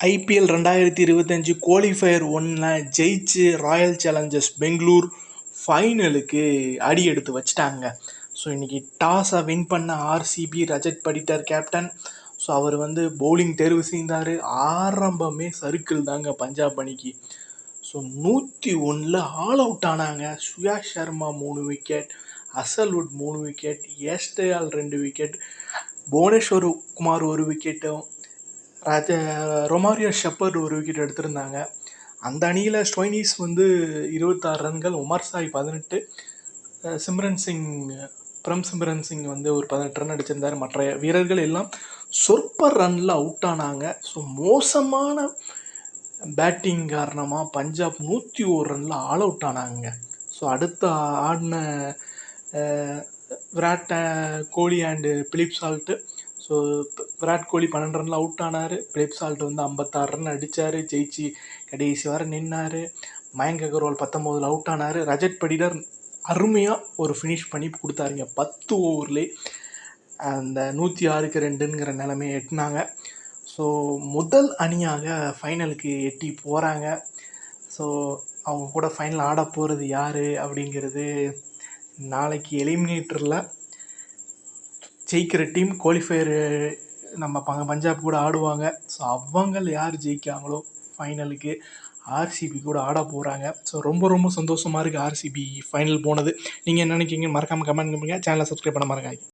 IPL ரெண்டாயிரத்தி இருபத்தஞ்சி qualifier ஒன்றில் ஜெயிச்சு ராயல் சேலஞ்சர்ஸ் பெங்களூர் ஃபைனலுக்கு அடி எடுத்து வச்சிட்டாங்க. ஸோ இன்றைக்கி டாஸை வின் பண்ண RCB Rajat Patidar captain so அவர் வந்து பவுலிங் தேர்வு செய்தார். ஆரம்பமே சர்க்கிள் தாங்க பஞ்சாப் அணிக்கு. ஸோ நூற்றி ஒன்றில் ஆல் அவுட் ஆனாங்க. சுயா சர்மா மூணு விக்கெட் அசல்வுட் மூணு விக்கெட் ஏஸ்டயால் ரெண்டு விக்கெட் புவனேஸ்வர் குமார் ஒரு விக்கெட்டும் ராஜ ரொமாரியோ ஷெப்பர்ட் ஒரு விக்கெட் எடுத்திருந்தாங்க. அந்த அணியில் ஸ்டோயினிஸ் வந்து இருபத்தாறு ரன்கள் உமர் சாய் பதினெட்டு சிம்ரன் சிங் பிரம் சிம்ரன் சிங் வந்து ஒரு பதினெட்டு ரன் அடிச்சிருந்தார். மற்ற வீரர்கள் எல்லாம் சொற்ப ரனில் அவுட் ஆனாங்க. ஸோ மோசமான பேட்டிங் காரணமாக பஞ்சாப் நூற்றி ஒரு ரனில் ஆல் அவுட் ஆனாங்க. ஸோ அடுத்த ஆடின Virat Kohli and Philip Salt so Virat Kohli பன்னெண்டு ரனில் அவுட் ஆனார். பிலிப் சால்ட் வந்து ஐம்பத்தாறு ரன் அடித்தார் ஜெயிச்சு கடைசி வர நின்னார். மயங்க் அகர்வால் பத்தொம்போதில் அவுட் ஆனார். ரஜத் படிடர் அருமையாக ஒரு ஃபினிஷ் பண்ணி கொடுத்தாருங்க. பத்து ஓவர்லே அந்த நூற்றி ஆறுக்கு ரெண்டுங்கிற நிலமையை எட்டினாங்க. ஸோ முதல் அணியாக ஃபைனலுக்கு எட்டி போகிறாங்க ஸோ அவங்க கூட ஃபைனல் ஆட போகிறது யார் அப்படிங்கிறது நாளைக்கு எலிமினேட்டரில் ஜெயிக்கிற டீம் குவாலிஃபயர் நம்ம ப பஞ்சாப் கூட ஆடுவாங்க. ஸோ அவங்க யார் ஜெயிக்காங்களோ ஃபைனலுக்கு ஆர்சிபி கூட ஆட போகிறாங்க ஸோ ரொம்ப ரொம்ப சந்தோஷமாக இருக்குது ஆர்சிபி ஃபைனல் போனது. நீங்கள் என்ன நினைக்கிங்க மறக்காமல் கமெண்ட் பண்ணுங்கள் சேனலை சப்ஸ்கிரைப் பண்ண மறக்காதீங்க.